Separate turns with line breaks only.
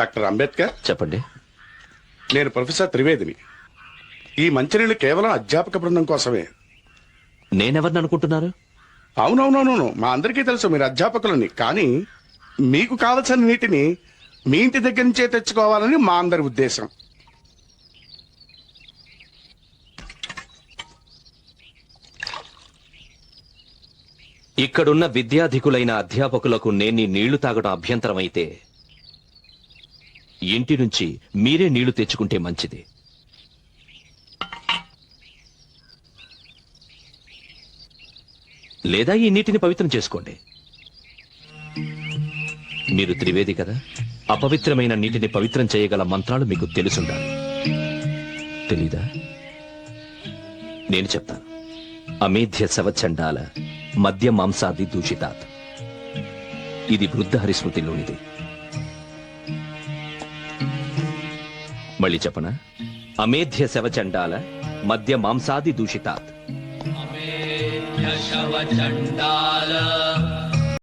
Doctor Ambedkar.
చెప్పండి.
నేను professor త్రివేదిని. ఈ మంచినీళ్ళు కేవలం అధ్యాపక బృందం కోసమే.
నేనెవరిని అనుకుంటున్నారు?
అవునవునవును మా అందరికీ తెలుసు మీరు అధ్యాపకులని కానీ మీకు కావలసిన నీటిని మీ ఇంటి దగ్గర నుంచే తెచ్చుకోవాలని మా అందరి ఉద్దేశం.
ఇక్కడున్న విద్యాధికులైన అధ్యాపకులకు నేను నీళ్ళు తాగడం అభ్యంతరమైతే ఇంటి నుంచి మీరే నీళ్ళు తెచ్చుకుంటే మంచిది. లేదా ఈ నీటిని పవిత్రం చేసుకోండి. మీరు త్రివేది కదా? అపవిత్రమైన నీటిని పవిత్రం చేయగల మంత్రాలు మీకు తెలుసుండాలి. తెలీదా? నేను చెప్తాను. అమేధ్య సవచండాల మద్య మాంసాది దూషితాత్. ఇది వృద్ధహరి స్మృతిలోనిది. మళ్ళీ చెప్పన? అమేధ్య శవచండాల మధ్య మాంసాది దూషితాత్.
అమేధ్య శవచండాల.